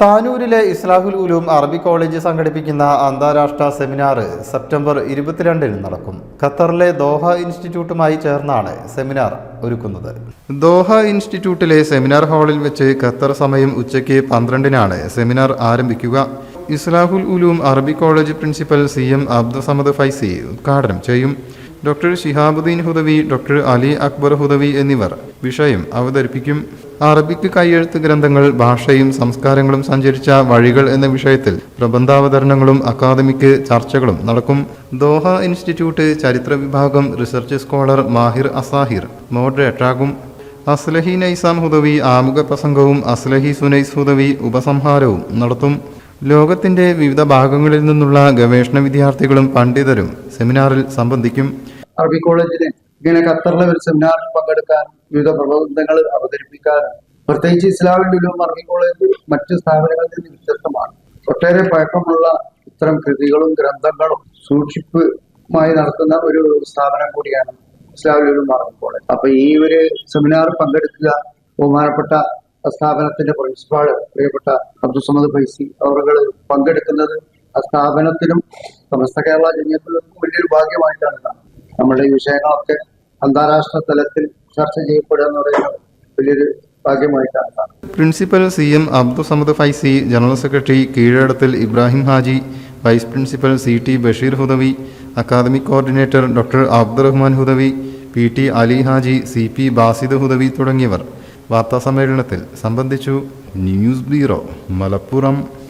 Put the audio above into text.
താനൂരിലെ ഇസ്ലാഹുൽ Uloom Arabi college സംഘടിപ്പിക്കുന്ന അന്താരാഷ്ട്ര seminar September ഇരുപത്തിരണ്ടിന് നടക്കും. ഖത്തറിലെ ദോഹ ഇൻസ്റ്റിറ്റ്യൂട്ടുമായി ചേർന്നാണ് സെമിനാർ ഒരുക്കുന്നത്. ദോഹ ഇൻസ്റ്റിറ്റ്യൂട്ടിലെ സെമിനാർ ഹാളിൽ വെച്ച് ഖത്തർ സമയം ഉച്ചയ്ക്ക് പന്ത്രണ്ടിനാണ് സെമിനാർ ആരംഭിക്കുക. Islahul Uloom Arabi college principal C M Abdussamad Faizy ഉദ്ഘാടനം ചെയ്യും. ഡോക്ടർ ഷിഹാബുദ്ദീൻ ഹുദവി ഡോക്ടർ അലി അക്ബർ ഹുദവി എന്നിവർ വിഷയം അവതരിപ്പിക്കും. അറബിക്ക് കൈയെഴുത്ത് ഗ്രന്ഥങ്ങൾ ഭാഷയും സംസ്കാരങ്ങളും സഞ്ചരിച്ച വഴികൾ എന്ന വിഷയത്തിൽ പ്രബന്ധാവതരണങ്ങളും അക്കാദമിക് ചർച്ചകളും നടക്കും. ദോഹ ഇൻസ്റ്റിറ്റ്യൂട്ട് ചരിത്ര വിഭാഗം റിസർച്ച് സ്കോളർ മാഹിർ അസാഹിർ മോഡറേറ്ററാകും. അസ്ലഹി നൈസാം ഹുദവി ആമുഖ പ്രസംഗവും അസ്ലഹി സുനൈസ് ഹുദവി ഉപസംഹാരവും നടത്തും. ലോകത്തിന്റെ വിവിധ ഭാഗങ്ങളിൽ നിന്നുള്ള ഗവേഷണ വിദ്യാർത്ഥികളും പണ്ഡിതരും സെമിനാറിൽ സംബന്ധിക്കും. അറബി കോളേജിന് ഇങ്ങനെ ഖത്തറിലെ ഒരു സെമിനാറിൽ പങ്കെടുക്കാൻ വിവിധ പ്രബന്ധങ്ങൾ അവതരിപ്പിക്കാനും പ്രത്യേകിച്ച് ഇസ്ലാമിന്റെ ഒരു അറബി കോളേജ് മറ്റ് സ്ഥാപനങ്ങളിൽ നിന്ന് വ്യത്യസ്തമാണ്. ഒട്ടേറെ പഴക്കമുള്ള ഇത്തരം കൃതികളും ഗ്രന്ഥങ്ങളും സൂക്ഷിപ്പുമായി നടത്തുന്ന ഒരു സ്ഥാപനം കൂടിയാണ് ഇസ്ലാമിലൊരു അറബി കോളേജ്. അപ്പൊ ഈ ഒരു സെമിനാർ പങ്കെടുക്കുക ബഹുമാനപ്പെട്ട സ്ഥാപനത്തിന്റെ പ്രിൻസിപ്പാൾ പ്രിയപ്പെട്ട അബ്ദുസമദ് ഫൈസി അവർ പങ്കെടുക്കുന്നത് ആ സ്ഥാപനത്തിനും സമസ്ത കേരള ജനങ്ങൾക്കും വലിയൊരു ഭാഗ്യമായിട്ടാണ് കാണുന്നത്. നമ്മുടെ വിഷയങ്ങളൊക്കെ അന്താരാഷ്ട്ര തലത്തിൽ ചർച്ച ചെയ്യപ്പെടുക എന്ന് പറയുന്നത് വലിയൊരു principal C M Abdussamad Faizy general secretary Keezhadathil Ibrahim Haji vice principal C T Basheer Hudawi academic coordinator doctor Abdurahman Hudawi P T Ali Haji C P Basid Hudawi തുടങ്ങിയവർ. വാർത്താസമ്മേളനത്തിൽ സംബന്ധിച്ചു ന്യൂസ് ബ്യൂറോ മലപ്പുറം.